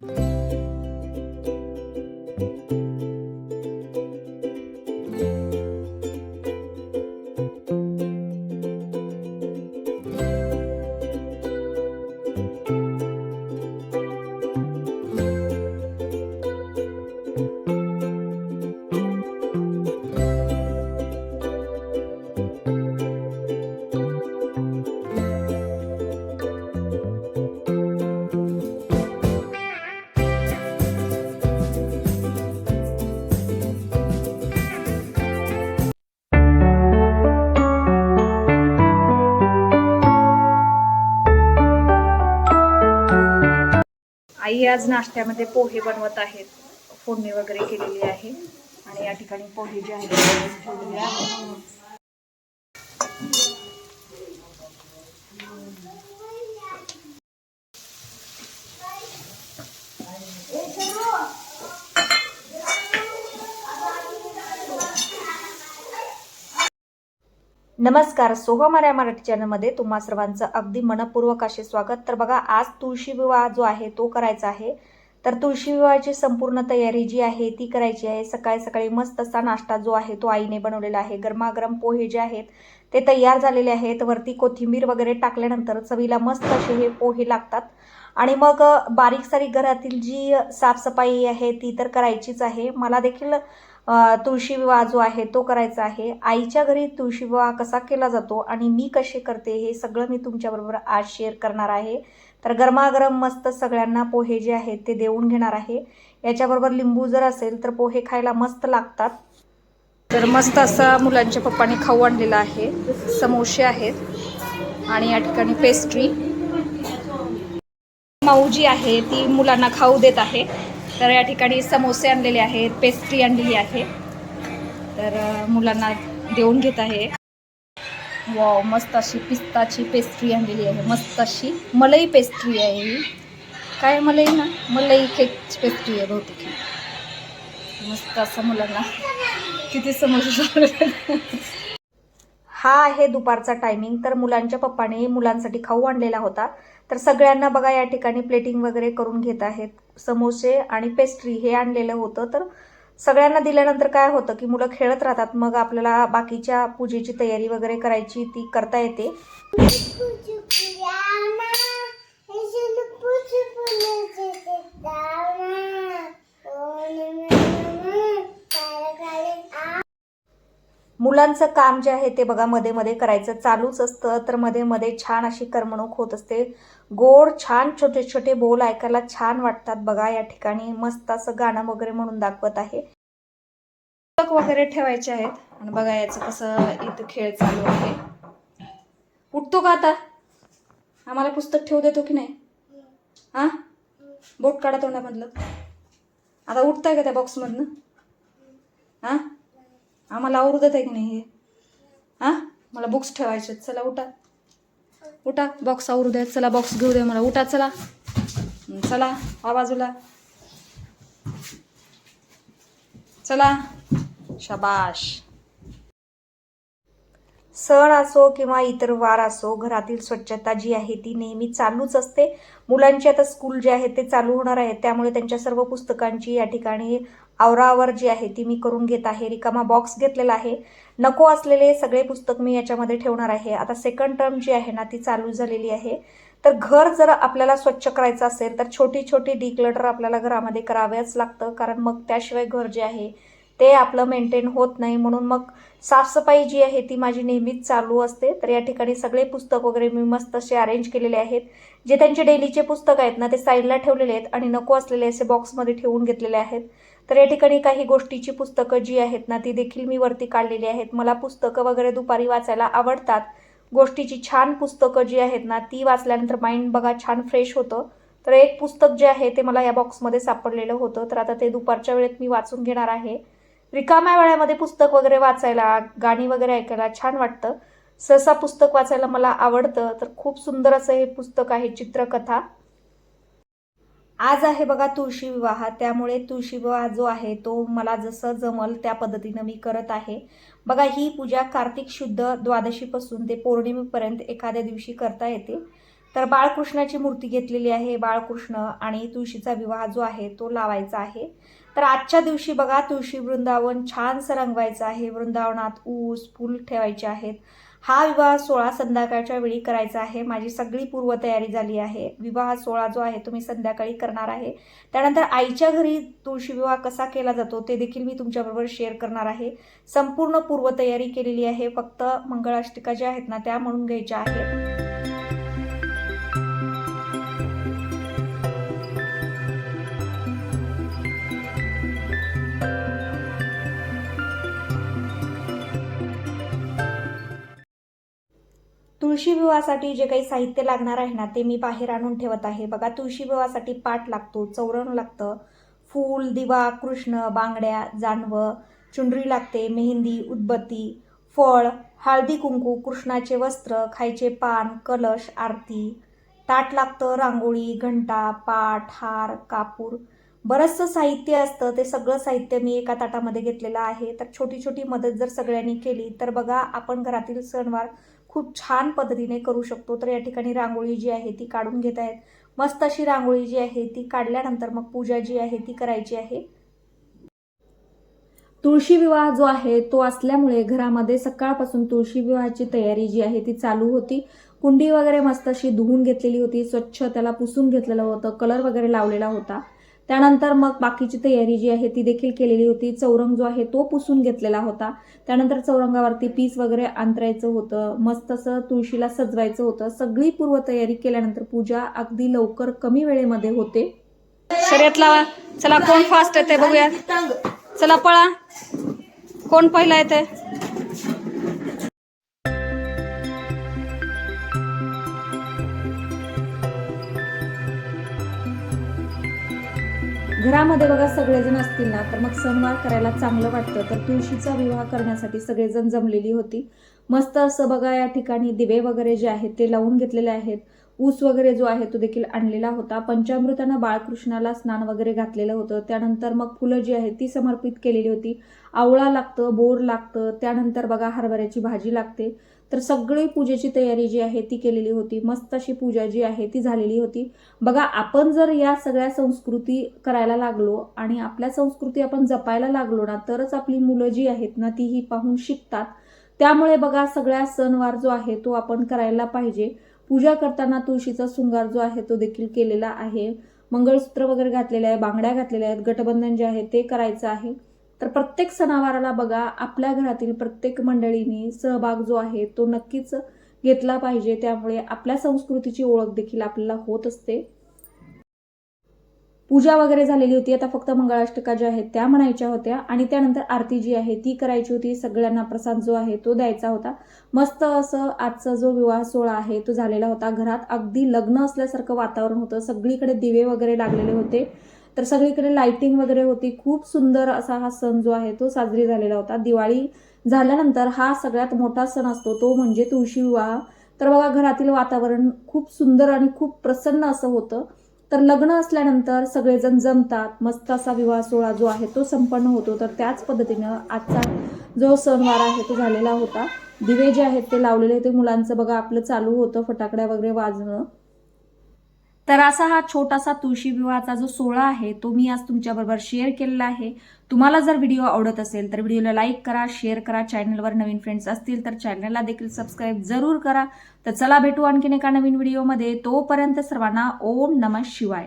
Música आई आज नाश्त्यामध्ये पोहे बनवत आहेत. फोडणी वगैरे केलेली आहे. आणि या ठिकाणी पोहे जे आहेत. नमस्कार सोहम या मराठी चॅनलमध्ये तुम्हा सर्वांचं अगदी मनपूर्वक असे स्वागत. तर बघा आज तुळशी विवाह जो आहे तो करायचा आहे. तर तुळशी विवाहाची संपूर्ण तयारी जी आहे ती करायची आहे. सकाळी सकाळी मस्त असा नाश्ता जो आहे तो आईने बनवलेला आहे. गरमागरम पोहे जे आहेत ते तयार झालेले आहेत. वरती कोथिंबीर वगैरे टाकल्यानंतर चवीला मस्त असे हे पोहे लागतात. आणि मग बारीक सारीक घरातील जी साफसफाई आहे ती तर करायचीच आहे. मला देखील तुळशी विवाह जो आहे तो करायचा आहे. आईच्या घरी तुळशी विवाह कसा केला जातो आणि मी कसे करते हे सगळं मी तुमच्याबरोबर आज शेअर करणार आहे. तर गरमागरम मस्त सगळ्यांना पोहे जे आहेत ते देऊन घेणार आहे. याच्याबरोबर लिंबू जर असेल तर पोहे खायला मस्त लागतात. तर मस्त असा मुलांच्या पप्पाने खाऊ आणलेला आहे. समोसे आहेत आणि या ठिकाणी पेस्ट्री माऊ जी आहे ती मुलांना खाऊ देत आहे. तर या ठिकाणी समोसे आणलेले आहेत पेस्ट्री आणलेली आहे. तर मुलांना देऊन घेत आहे. वाव मस्त अशी पिस्ताची पेस्ट्री आणलेली आहे. मस्त अशी मलई पेस्ट्री आहे ही. काय मलई ना? मलई केकची पेस्ट्री आहे बहुतेक. मस्त असं मुलांना किती समोसे हा आहे दुपारचा टायमिंग तर मुलांच्या पप्पाने मुलांसाठी खाऊ आणलेला होता. तर सगळ्यांना बघा या ठिकाणी प्लेटिंग वगैरे करून घेत आहेत. समोसे आणि पेस्ट्री हे आणलेलं होतं. तर सगळ्यांना दिल्यानंतर काय होतं की मुलं खेळत राहतात. मग आपल्याला बाकीच्या पूजेची तयारी वगैरे करायची ती करता येते. मुलांचं काम जे आहे ते बघा मध्ये मध्ये करायचं चालूच असतं. तर मध्ये मध्ये छान अशी करमणूक होत असते. गोड छान छोटे छोटे बोल ऐकायला छान वाटतात बघा या ठिकाणी. मस्त असं गाणं वगैरे म्हणून दाखवत आहे. पुस्तक वगैरे ठेवायचे आहेत. आणि बघा याचं कसं इथं खेळ चालू आहे. उठतो का आता? आम्हाला पुस्तक ठेवू देतो की नाही? हा बोट काढा तोंडामधलं. आता उठताय का त्या बॉक्समधनं हा आम्हाला आवरू आहे की नाही हे? हा? मला बुक्स ठेवायचे आहेत. चला उठा. उठा. बॉक्स आवरू द्या. चला बॉक्स घेऊ द्या मला. उठा चला. चला हा बाजूला. चला. शाबाश. सण असो किंवा इतर वार असो घरातील स्वच्छता जी आहे ती नेहमी चालूच असते. मुलांची आता स्कूल जे आहे ते चालू होणार आहे. त्यामुळे त्यांच्या सर्व पुस्तकांची या ठिकाणी आवरावर जी आहे ती मी करून घेत आहे रिकामा बॉक्स घेतलेला आहे. नको असलेले सगळे पुस्तक मी याच्यामध्ये ठेवणार आहे. आता सेकंड टर्म जी आहे ना ती चालू झालेली आहे. तर घर जर आपल्याला स्वच्छ करायचं असेल तर छोटी छोटी डिक्लटर आपल्याला घरामध्ये कराव्याच लागतं. कारण मग त्याशिवाय घर जे आहे ते आपलं मेंटेन होत नाही. म्हणून मग साफसफाई जी आहे ती माझी नेहमीच चालू असते. तर या ठिकाणी सगळे पुस्तक वगैरे मी मस्त असे अरेंज केलेले आहेत. जे त्यांचे डेलीचे पुस्तक आहेत ना ते साईडला ठेवलेले आहेत आणि नको असलेले असे बॉक्समध्ये ठेवून घेतलेले आहेत. तर या ठिकाणी काही गोष्टीची पुस्तकं जी आहेत ना ती देखील मी वरती काढलेली आहेत. मला पुस्तकं वगैरे दुपारी वाचायला आवडतात. गोष्टीची छान पुस्तकं जी आहेत ना ती वाचल्यानंतर माइंड बघा छान फ्रेश होतं. तर एक पुस्तक जे आहे ते मला या बॉक्समध्ये सापडलेलं होतं. तर आता ते दुपारच्या वेळेत मी वाचून घेणार आहे. रिकाम्या वेळामध्ये पुस्तक वगैरे वाचायला गाणी वगैरे ऐकायला छान वाटतं. सहसा पुस्तक वाचायला मला आवडतं. तर खूप सुंदर असं हे पुस्तक आहे चित्रकथा. आज आहे बघा तुळशी विवाह त्यामुळे तुळशी विवाह जो आहे तो मला जसं जमल त्या पद्धतीनं मी करत आहे. बघा ही पूजा कार्तिक शुद्ध द्वादशीपासून ते पौर्णिमेपर्यंत एखाद्या दिवशी करता येते. तर बाळकृष्णाची मूर्ती घेतलेली आहे बाळकृष्ण आणि तुळशीचा विवाह जो आहे तो लावायचा आहे. तर आजच्या दिवशी बघा तुळशी वृंदावन छानसं रंगवायचं आहे. वृंदावनात ऊस फूल ठेवायचे आहेत. हा विवाह सोहळा संध्याकाळच्या वेळी करायचा आहे. माझी सगळी पूर्वतयारी झाली आहे. विवाह सोहळा जो आहे तो मी संध्याकाळी करणार आहे. त्यानंतर आईच्या घरी तुळशी विवाह कसा केला जातो ते देखील मी तुमच्याबरोबर शेअर करणार आहे. संपूर्ण पूर्वतयारी केलेली आहे. फक्त मंगळाष्टिका ज्या आहेत ना त्या म्हणून घ्यायच्या आहेत. तुळशी विवाहासाठी जे काही साहित्य लागणार आहे ना ते मी बाहेर आणून ठेवत आहे. बघा तुळशी विवाहासाठी पाट लागतो चौरण लागतं फूल दिवा कृष्ण बांगड्या जानवं चुंडरी लागते मेहंदी उदबत्ती फळ हळदी कुंकू कृष्णाचे वस्त्र खायचे पान कलश आरती. ताट लागतं रांगोळी घंटा पाट हार कापूर. बरंचसं साहित्य असतं ते सगळं साहित्य मी एका ताटामध्ये घेतलेलं आहे. तर छोटी छोटी मदत जर सगळ्यांनी केली तर बघा आपण घरातील सणवार खूप छान पद्धतीने करू शकतो. तर या ठिकाणी रांगोळी जी आहे ती काढून घेत आहेत. मस्त अशी रांगोळी जी आहे ती काढल्यानंतर मग पूजा जी आहे ती करायची आहे. तुळशी विवाह जो आहे तो असल्यामुळे घरामध्ये सकाळपासून तुळशी विवाहाची तयारी जी आहे ती चालू होती. कुंडी वगैरे मस्त अशी धुवून घेतलेली होती. स्वच्छ त्याला पुसून घेतलेलं होतं. कलर वगैरे लावलेला होता. त्यानंतर मग बाकीची तयारी जी आहे ती देखील केलेली होती. चौरंग जो आहे तो पुसून घेतलेला होता. त्यानंतर चौरंगावरती पीस वगैरे अंतरायचं होतं. मस्त असं तुळशीला सजवायचं होतं. सगळी पूर्वतयारी केल्यानंतर पूजा अगदी लवकर कमी वेळेमध्ये होते. शर्यत लावा. चला कोण फास्ट येते बघूया. चला पळा. कोण पहिला येते घरामध्ये बघा सगळेजण असतील ना तर मग सणवार करायला चांगलं वाटतं. तर तुळशीचा विवाह करण्यासाठी सगळेजण जमलेली होती. मस्त असं बघा या ठिकाणी दिवे वगैरे जे आहेत ते लावून घेतलेले आहेत. ऊस वगैरे जो आहे तो देखील आणलेला होता. पंचामृतानं बाळकृष्णाला स्नान वगैरे घातलेलं होतं. त्यानंतर मग फुलं जी आहेत ती समर्पित केलेली होती. आवळा लागतं बोर लागतं. त्यानंतर बघा हरभऱ्याची भाजी लागते. तर सगळी पूजेची तयारी जी आहे ती केलेली होती. मस्त अशी पूजा जी आहे ती झालेली होती. बघा आपण जर या सगळ्या संस्कृती करायला लागलो आणि आपल्या संस्कृती आपण जपायला लागलो ना तरच आपली मुलं जी आहेत ना ती ही पाहून शिकतात. त्यामुळे बघा सगळ्या सणवार जो आहे तो आपण करायला पाहिजे. पूजा करताना तुळशीचा शृंगार जो आहे तो देखील केलेला आहे. मंगळसूत्र वगैरे घातलेले आहे बांगड्या घातलेल्या आहेत गटबंधन जे आहे ते करायचं आहे. तर प्रत्येक सणावाराला बघा आपल्या घरातील प्रत्येक मंडळींनी सहभाग जो आहे तो नक्कीच घेतला पाहिजे. त्यामुळे आपल्या संस्कृतीची ओळख देखील आपल्याला होत असते. पूजा वगैरे झालेली होती. आता फक्त मंगळाष्टका ज्या आहेत त्या म्हणायच्या होत्या. आणि त्यानंतर आरती जी आहे ती करायची होती. सगळ्यांना प्रसाद जो आहे तो द्यायचा होता. मस्त असं आजचा जो विवाह सोहळा आहे तो झालेला होता. घरात अगदी लग्न असल्यासारखं वातावरण होतं. सगळीकडे दिवे वगैरे लागलेले होते. तर सगळीकडे लाइटिंग वगैरे होती. खूप सुंदर असा हा सण जो आहे तो साजरी झालेला होता. दिवाळी झाल्यानंतर हा सगळ्यात मोठा सण असतो तो म्हणजे तुळशी विवाह. तर बघा घरातील वातावरण खूप सुंदर आणि खूप प्रसन्न असं होतं. तर लग्न असल्यानंतर सगळेजण जमतात. मस्त असा विवाह सोहळा जो आहे तो संपन्न होतो. तर त्याच पद्धतीनं आजचा जो सणवार आहे तो झालेला होता. दिवे जे आहेत ते लावलेले होते. मुलांचं बघा आपलं चालू होतं फटाकड्या वगैरे वाजणं. तर असा हा छोटासा तुळशी विवाहाचा जो सोहळा आहे तो मी आज तुमच्याबरोबर शेअर केलेला आहे. तुम्हाला जर व्हिडिओ आवडत असेल तर व्हिडिओला लाईक करा शेअर करा. चॅनलवर नवीन फ्रेंड्स असतील तर चॅनलला देखील सबस्क्राईब जरूर करा. तर चला भेटू आणखीन एका नवीन व्हिडिओमध्ये तोपर्यंत सर्वांना ओम नमः शिवाय.